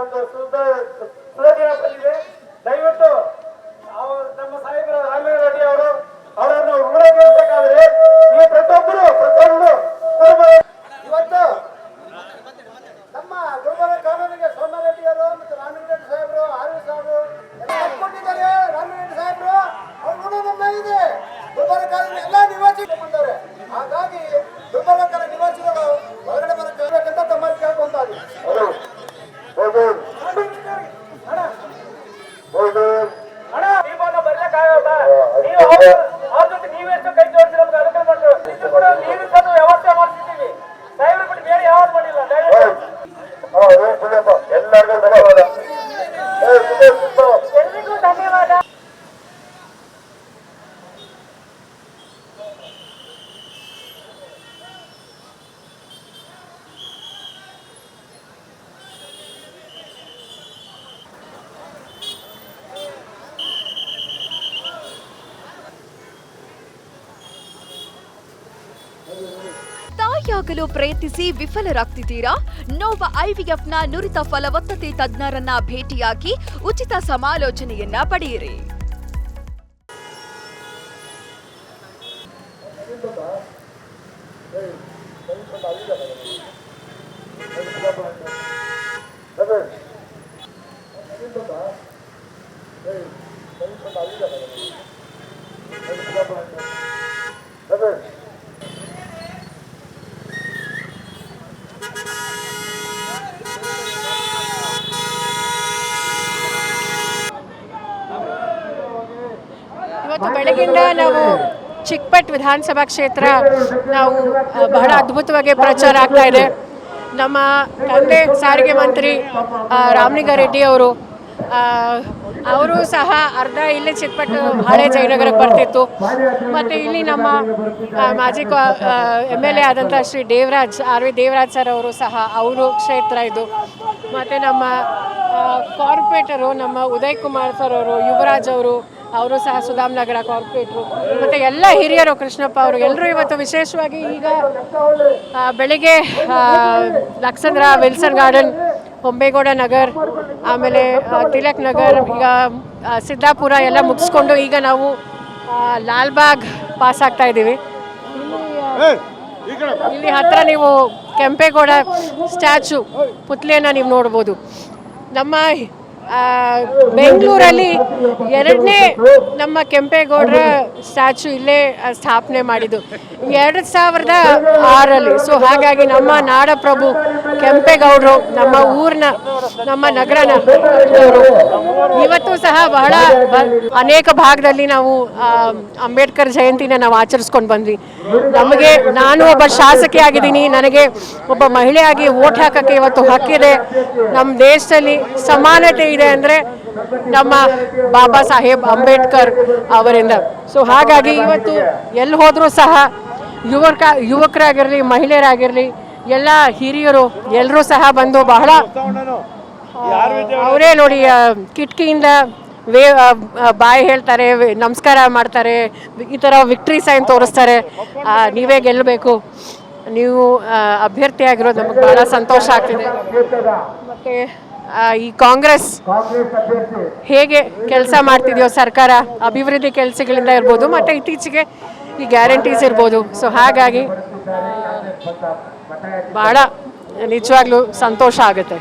ಒಂದು ಸುಲಭ ಸುದ್ದಿನ ಬಂದಿದೆ desse povo. ತಾಯಿಯಾಗಲು ಪ್ರಯತ್ನಿಸಿ ವಿಫಲರಾಗ್ತಿದ್ದೀರಾ ನೋವ ಐವಿಎಫ್ನ ನುರಿತ ಫಲವತ್ತತೆ ತಜ್ಞರನ್ನ ಭೇಟಿಯಾಗಿ ಉಚಿತ ಸಮಾಲೋಚನೆಯನ್ನ ಪಡೆಯಿರಿ ಇವತ್ತು ಬೆಳಗಿಂದ ನಾವು ಚಿಕ್ಕಪಟ್ ವಿಧಾನಸಭಾ ಕ್ಷೇತ್ರ ನಾವು ಬಹಳ ಅದ್ಭುತವಾಗಿ ಪ್ರಚಾರ ಆಗ್ತಾ ಇದೆ. ನಮ್ಮ ತಂದೆ, ಸಾರಿಗೆ ಮಂತ್ರಿ ರಾಮಲಿಂಗಾರೆಡ್ಡಿ ಅವರು ಅವರು ಸಹ ಅರ್ಧ ಇಲ್ಲಿ ಚಿಕ್ಕಪಟ್ಟು, ಹಳೆ ಜಯನಗರಕ್ಕೆ ಬರ್ತಿತ್ತು. ಮತ್ತು ಇಲ್ಲಿ ನಮ್ಮ ಮಾಜಿ ಎಂ ಎಲ್ ಎ ಆದಂಥ Shri Devaraj, R V Devaraj sir ಅವರು ಸಹ ಅವರು ಕ್ಷೇತ್ರ ಇದು. ಮತ್ತು ನಮ್ಮ ಕಾರ್ಪೊರೇಟರು ನಮ್ಮ ಉದಯ್ ಕುಮಾರ್ ಸರ್ ಅವರು, ಯುವರಾಜ್ ಅವರು ಅವರು ಸಹ ಸುಧಾಮ್ ನಗರ ಕಾರ್ಪೊರೇಟ್ರು ಮತ್ತು ಎಲ್ಲ ಹಿರಿಯರು, ಕೃಷ್ಣಪ್ಪ ಅವರು ಎಲ್ಲರೂ ಇವತ್ತು ವಿಶೇಷವಾಗಿ ಈಗ ಬೆಳಿಗ್ಗೆ ಲಕ್ಸಂದ್ರ ವಿಲ್ಸನ್ ಗಾರ್ಡನ್, ಹೊಂಬೇಗೌಡ ನಗರ್ ಆಮೇಲೆ ತಿಲಕ್ ನಗರ್, ಈಗ ಸಿದ್ದಾಪುರ ಎಲ್ಲ ಮುಗಿಸ್ಕೊಂಡು ಈಗ ನಾವು ಲಾಲ್ಬಾಗ್ ಪಾಸ್ ಆಗ್ತಾ ಇದ್ದೀವಿ. ಇಲ್ಲಿ ಹತ್ರ ನೀವು ಕೆಂಪೇಗೌಡ ಸ್ಟ್ಯಾಚು, ಪುತ್ಲಿಯನ್ನು ನೀವು ನೋಡ್ಬೋದು. ನಮ್ಮ ಬೆಂಗಳೂರಲ್ಲಿ ಎರಡನೇ ನಮ್ಮ ಕೆಂಪೇಗೌಡರ ಸ್ಟ್ಯಾಚು ಇಲ್ಲೇ ಸ್ಥಾಪನೆ ಮಾಡಿದ್ದು. ಎರಡು ಸಾವಿರದ ಆರಲ್ಲಿ. ಸೊ ಹಾಗಾಗಿ ನಮ್ಮ ನಾಡಪ್ರಭು ಕೆಂಪೇಗೌಡರು, ನಮ್ಮ ಊರಿನ, ನಮ್ಮ ನಗರನ ಇವತ್ತು ಸಹ ಬಹಳ ಅನೇಕ ಭಾಗದಲ್ಲಿ ನಾವು ಅಂಬೇಡ್ಕರ್ ಜಯಂತಿನ ನಾವು ಆಚರಿಸ್ಕೊಂಡು ಬಂದ್ವಿ. ನಮಗೆ, ನಾನು ಒಬ್ಬ ಶಾಸಕಿ ಆಗಿದ್ದೀನಿ. ನನಗೆ ಒಬ್ಬ ಮಹಿಳೆಯಾಗಿ ಓಟ್ ಹಾಕಕ್ಕೆ ಇವತ್ತು ಹಕ್ಕಿದೆ. ನಮ್ಮ ದೇಶದಲ್ಲಿ ಸಮಾನತೆ ಇದೆ ಅಂದರೆ ನಮ್ಮ ಬಾಬಾ ಸಾಹೇಬ್ ಅಂಬೇಡ್ಕರ್ ಅವರಿಂದ. ಸೊ ಹಾಗಾಗಿ ಇವತ್ತು ಎಲ್ಲಿ ಹೋದರೂ ಸಹ ಯುವಕ, ಯುವಕರಾಗಿರಲಿ, ಮಹಿಳೆಯರಾಗಿರಲಿ, ಎಲ್ಲ ಹಿರಿಯರು ಎಲ್ಲರೂ ಸಹ ಬಂದು ಬಹಳ ಅವರೇ ನೋಡಿ ಕಿಟಕಿಯಿಂದ ವೇ ಬಾಯಿ ಹೇಳ್ತಾರೆ ನಮಸ್ಕಾರ ಮಾಡ್ತಾರೆ, ಈ ಥರ ವಿಕ್ಟ್ರಿ ಸೈನ್ ತೋರಿಸ್ತಾರೆ. ನೀವೇ ಗೆಲ್ಲಬೇಕು. ನೀವು ಅಭ್ಯರ್ಥಿಯಾಗಿರೋದು ನಮಗೆ ಭಾಳ ಸಂತೋಷ ಆಗ್ತಿದೆ. ಮತ್ತು ಈ ಕಾಂಗ್ರೆಸ್ ಹೇಗೆ ಕೆಲಸ ಮಾಡ್ತಿದೆಯೋ ಸರ್ಕಾರ ಅಭಿವೃದ್ಧಿ ಕೆಲಸಗಳಿಂದ ಇರ್ಬೋದು ಮತ್ತು ಇತ್ತೀಚೆಗೆ ಈ ಗ್ಯಾರಂಟೀಸ್ ಇರ್ಬೋದು. ಸೊ ಹಾಗಾಗಿ ಭಾಳ ನಿಜವಾಗ್ಲೂ ಸಂತೋಷ ಆಗುತ್ತೆ.